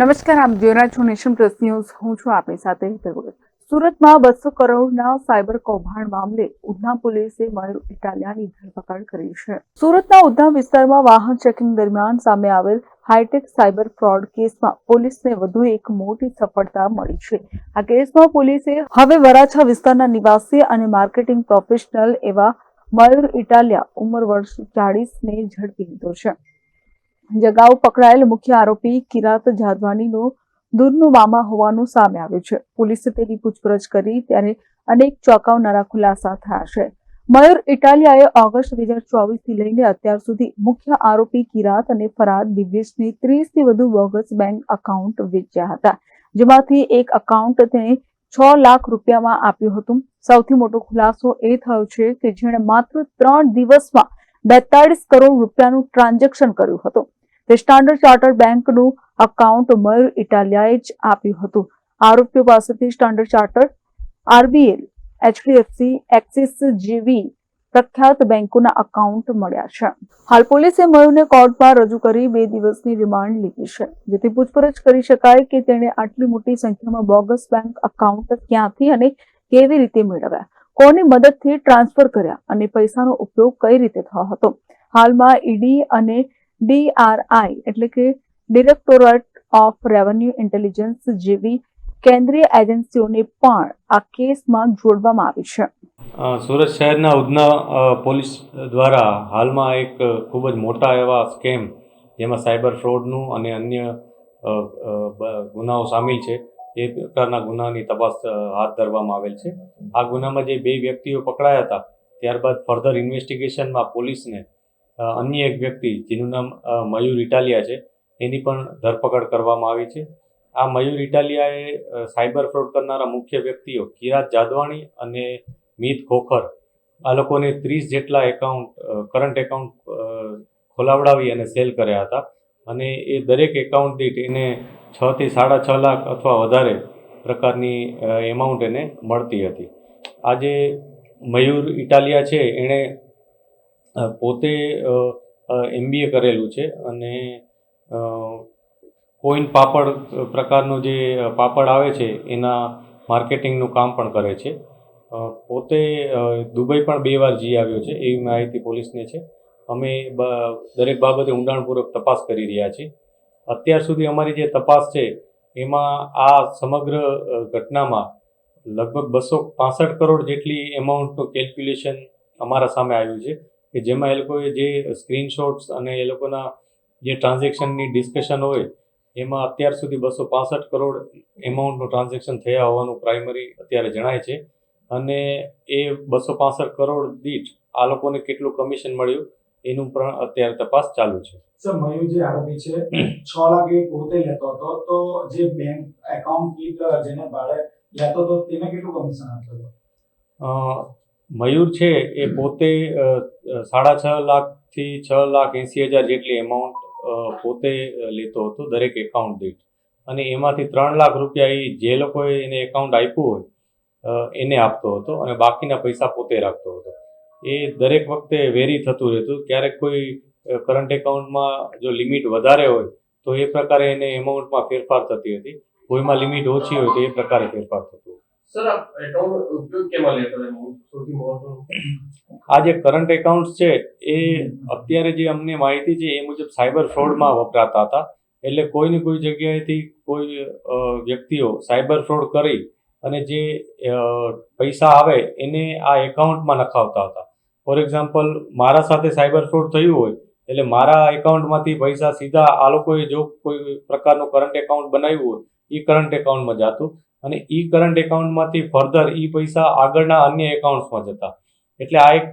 નમસ્કાર, આપ જોઈ છો નેશન પ્લસ ન્યૂઝ. હું છું આપની સાથે સુરતમાં બસો કરોડના સાયબર કૌભાંડ મામલે ઉધના પોલીસે મયુર ઇટાલિયાની ધરપકડ કરી છે. સુરતના ઉધના વિસ્તારમાં વાહન ચેકિંગ દરમિયાન સામે આવેલ હાઈટેક સાયબર ફ્રોડ કેસમાં પોલીસને વધુ એક મોટી સફળતા મળી છે. આ કેસમાં પોલીસે હવે વરાછા વિસ્તારના નિવાસી અને માર્કેટિંગ પ્રોફેશનલ એવા મયુર ઇટાલિયા ઉંમર વર્ષ ચાળીસને ઝડપી લીધો છે. જગાઉ પકડાયેલ મુખ્ય આરોપી કિરાત જાદવાનીનો દૂરનું મામા હોવાનું સામે આવ્યું છે. પોલીસે તેની પૂછપરછ કરી ત્યારે અનેક ચોંકાવનારા ખુલાસા થયા છે. મયુર ઇટાલિયાએ ઓગસ્ટ બે હજાર ચોવીસથી લઈને અત્યાર સુધી મુખ્ય આરોપી કિરાત અને ફરાદ દિવ્યેશની ત્રીસથી વધુ બોગસ બેંક અકાઉન્ટ વેચ્યા હતા, જેમાંથી એક અકાઉન્ટ તેણે છ લાખ રૂપિયામાં આપ્યું હતું. સૌથી મોટો ખુલાસો એ થયો છે કે જેણે માત્ર ત્રણ દિવસમાં બેતાળીસ કરોડ રૂપિયાનું ટ્રાન્ઝેક્શન કર્યું હતું. સ્ટાન્ડર્ડ ચાર્ટર્ડ બેંકનું અકાઉન્ટ મયુર ઇટાલિયાએ જ આપ્યું હતું. આરોપીઓ પાસેથી standard chartered RBL, HDFC, Axis જેવી પ્રખ્યાત બેંકોના અકાઉન્ટ મળ્યા છે. હાલ પોલીસે મયુરને કોર્ટમાં રજૂ કરી બે દિવસની રિમાન્ડ લીધી છે. જેથી પૂછપરછ કરી શકાય કે તેણે આટલી મોટી સંખ્યામાં બોગસ બેંક અકાઉન્ટ ક્યાંથી અને કેવી રીતે મેળવ્યા? કોની મદદથી ટ્રાન્સફર કર્યા અને પૈસાનો ઉપયોગ કઈ રીતે થયો હતો? હાલમાં ઈડી અને ડીઆરઆઈ, એટલે કે ડિરેક્ટોરેટ ઓફ રેવન્યુ ઇન્ટેલિજન્સ જેવી કેન્દ્રીય એજન્સીઓને પણ આ કેસમાં જોડવામાં આવી છે. સુરત શહેરના ઉધના પોલીસ દ્વારા હાલમાં એક ખૂબ જ મોટા એવા સ્કેમ, જેમાં સાયબર ફ્રોડનું અને અન્ય ગુનાઓ સામેલ છે, એ પ્રકારના ગુનાની તપાસ હાથ ધરવામાં આવેલ છે. આ ગુનામાં જે બે વ્યક્તિઓ પકડાયા હતા, ત્યારબાદ ફર્ધર ઇન્વેસ્ટિગેશનમાં પોલીસને અન્ય એક વ્યક્તિ જેનું નામ મયુર ઇટાલિયા છે, એની પણ ધરપકડ કરવામાં આવી છે. આ મયુર ઇટાલિયાએ સાયબર ફ્રોડ કરનારા મુખ્ય વ્યક્તિઓ કિરાત જાદવાણી અને મીત ખોખર, આ લોકોને ત્રીસ જેટલા એકાઉન્ટ કરંટ એકાઉન્ટ ખોલાવડાવી અને સેલ કર્યા હતા. અને એ દરેક એકાઉન્ટ દીઠ એને છથી સાડા છ લાખ અથવા વધારે પ્રકારની એમાઉન્ટ એને મળતી હતી. આજે મયુર ઇટાલિયા છે, એણે પોતે એમબીએ કરેલું છે અને કોઈન પાપડ પ્રકારનું જે પાપડ આવે છે એના માર્કેટિંગનું કામ પણ કરે છે. પોતે દુબઈ પણ બે વાર જઈ આવ્યો છે એવી માહિતી પોલીસને છે. અમે દરેક બાબતે ઊંડાણપૂર્વક તપાસ કરી રહ્યા છીએ. અત્યાર સુધી અમારી જે તપાસ છે એમાં આ સમગ્ર ઘટનામાં લગભગ બસો પાસઠ કરોડ જેટલી એમાઉન્ટનું કેલ્ક્યુલેશન અમારા સામે આવ્યું છે. કે જેમાં એ લોકોએ જે સ્ક્રીનશોટ્સ અને એ લોકોના જે ટ્રાન્ઝેક્શનની ડિસ્કશન હોય એમાં અત્યાર સુધી બસો પાસઠ કરોડ એમાઉન્ટનું ટ્રાન્ઝેક્શન થયા હોવાનું પ્રાઇમરી અત્યારે જણાય છે. અને એ બસો પાસઠ કરોડ દીઠ આ લોકોને કેટલું કમિશન મળ્યું એનું પણ અત્યારે તપાસ ચાલુ છે. સર મયુર જે આરોપી છે છ લાખ એ પોતે લેતો હતો. તો જે બેંક એકાઉન્ટ જેને ભાડે લેતો હતો તેને કેટલું કમિશન આપતો હતો? મયુર છે એ પોતે સાડા છ લાખથી છ લાખ એંસી હજાર જેટલી એમાઉન્ટ પોતે લેતો હતો દરેક એકાઉન્ટ દીઠ. અને એમાંથી ત્રણ લાખ રૂપિયા એ જે લોકોએ એને એકાઉન્ટ આપ્યું હોય એને આપતો હતો અને બાકીના પૈસા પોતે રાખતો હતો. એ દરેક વખતે વેરી થતું રહેતું. ક્યારેક કોઈ કરંટ એકાઉન્ટમાં જો લિમિટ વધારે હોય તો એ પ્રકારે એને એમાઉન્ટમાં ફેરફાર થતી હતી. કોઈમાં લિમિટ ઓછી હોય તો એ પ્રકારે ફેરફાર થતો સર આ જે કરંટ એકાઉન્ટ્સ છે, એ અત્યારે જે અમને માહિતી છે, એ મુજબ સાયબર ફ્રોડમાં વપરાતા હતા. એટલે કોઈ ને કોઈ જગ્યાએથી કોઈ વ્યક્તિઓ સાયબર ફ્રોડ કરી અને જે પૈસા આવે, એને આ એકાઉન્ટમાં નખાવતા હતા. ફોર એક્ઝામ્પલ મારા સાથે સાયબર ફ્રોડ થયું હોય, એટલે મારા એકાઉન્ટમાંથી પૈસા સીધા આ લોકોએ જો કોઈ પ્રકારનું કરંટ એકાઉન્ટ બનાવ્યું હોય, એ કરંટ એકાઉન્ટમાં જતું. અને ઈ કરંટ એકાઉન્ટમાંથી ફર્ધર ઈ પૈસા આગળના અન્ય એકાઉન્ટ્સમાં જતા. એટલે આ એક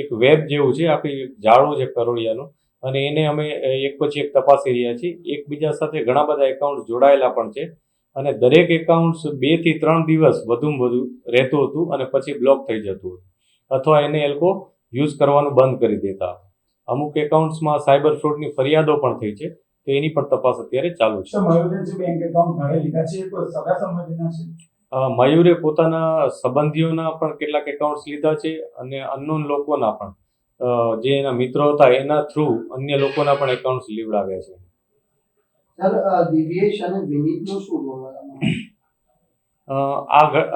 એક વેબ જેવું છે, આખી જાળવું છે કરોડિયાનું. અને એને અમે એક પછી એક તપાસી રહ્યા છીએ. એકબીજા સાથે ઘણા બધા એકાઉન્ટ જોડાયેલા પણ છે. અને દરેક એકાઉન્ટ્સ બેથી ત્રણ દિવસ વધુમાં વધુ રહેતું હતું અને પછી બ્લોક થઈ જતું હતું. અથવા એને એ લોકો યુઝ કરવાનું બંધ કરી દેતા. અમુક એકાઉન્ટ્સમાં સાયબર ફ્રોડની ફરિયાદો પણ થઈ છે. તો એની પણ તપાસ અત્યારે ચાલુ છે. મયુરે જે બેંક એકાઉન્ટ ભાડે લીધા છે એ કોઈ સગા સંબંધીના છે? અ, મયુરે પોતાના સંબંધીઓના પણ કેટલાક એકાઉન્ટ્સ લીધા છે અને અનનોન લોકોના પણ. જે એના મિત્રો હતા એના થ્રુ અન્ય લોકોના પણ એકાઉન્ટ્સ લીવડાવ્યા છે.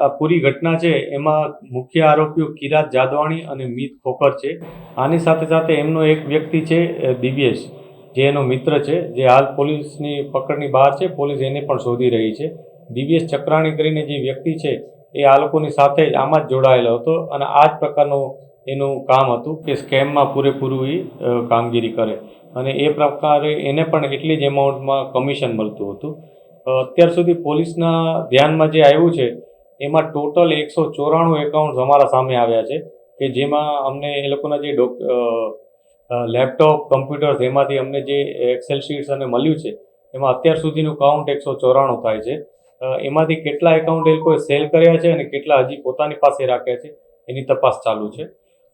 આ પૂરી ઘટના છે એમાં મુખ્ય આરોપીઓ કિરાત જાદવાણી અને મીત ખોખર છે. આની સાથે સાથે એમનો એક વ્યક્તિ છે દિવ્યેશ. જે એનો મિત્ર છે, જે હાલ પોલીસની પકડની બહાર છે, પોલીસ એને પણ શોધી રહી છે. દિવ્યેશ ચક્રાણી કરીને જે વ્યક્તિ છે, એ આ લોકોની સાથે જ આમાં જ જોડાયેલો હતો અને આ જ પ્રકારનું એનું કામ હતું કે સ્કેમમાં પૂરેપૂરું એ કામગીરી કરે. અને એ પ્રકારે એને પણ એટલી જ એમાઉન્ટમાં કમિશન મળતું હતું. અત્યાર સુધી પોલીસના ધ્યાનમાં જે આવ્યું છે, એમાં ટોટલ એકસો ચોરાણું એકાઉન્ટ અમારા સામે આવ્યા છે, કે જેમાં અમને એ લોકોના જે ડોક લેપટોપ કમ્પ્યુટર્સ એમાંથી અમને જે એક્સેલ શીટ્સ અને મળ્યું છે, એમાં અત્યાર સુધીનું કાઉન્ટ એકસો ચોરાણું થાય છે. એમાંથી કેટલા એકાઉન્ટ એ લોકોએ સેલ કર્યા છે અને કેટલા હજી પોતાની પાસે રાખ્યા છે, એની તપાસ ચાલુ છે.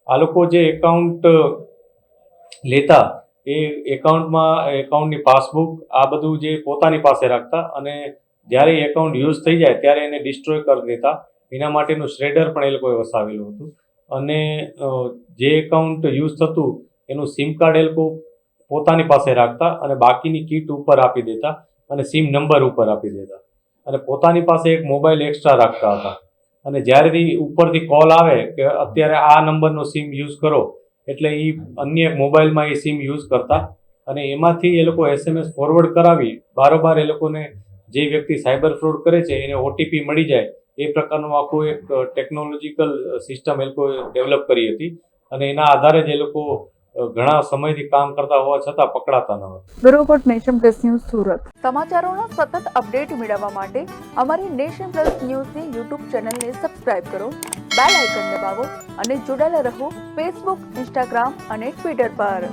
આ લોકો જે એકાઉન્ટ લેતા એ એકાઉન્ટમાં એકાઉન્ટની પાસબુક આ બધું જે પોતાની પાસે રાખતા અને જ્યારે એકાઉન્ટ યુઝ થઈ જાય ત્યારે એને ડિસ્ટ્રોય કરી દેતા. એના માટેનું શ્રેડર પણ એ લોકોએ વસાવેલું હતું. અને જે એકાઉન્ટ યુઝ થતું એનું સિમ કાર્ડ એ લોકો પોતાની પાસે રાખતા અને બાકીની કીટ ઉપર આપી દેતા અને સિમ નંબર ઉપર આપી દેતા. અને પોતાની પાસે એક મોબાઈલ એક્સ્ટ્રા રાખતા હતા. અને જ્યારેથી ઉપરથી કોલ આવે કે અત્યારે આ નંબરનો સિમ યુઝ કરો, એટલે એ અન્ય મોબાઈલમાં એ સિમ યુઝ કરતા. અને એમાંથી એ લોકો એસએમએસ ફોરવર્ડ કરાવી, બારોબાર એ લોકોને જે વ્યક્તિ સાયબર ફ્રોડ કરે છે, એને ઓટીપી મળી જાય, એ પ્રકારનું આખું એક ટેકનોલોજીકલ સિસ્ટમ એ લોકોએ ડેવલપ કરી હતી. અને એના આધારે જ એ લોકો ઘણા સમયથી કામ કરતા હોવા છતાં પકડાતા ન હતા. Bureau report nation plus news Surat. સમાચારોના સતત અપડેટ મેળવવા માટે અમારી નેશન પ્લસ ન્યૂઝની યુટ્યુબ ચેનલને સબસ્ક્રાઇબ કરો બેલ આઇકન દબાવો અને જોડાયેલા રહો ફેસબુક ઇન્સ્ટાગ્રામ અને ટ્વિટર પર.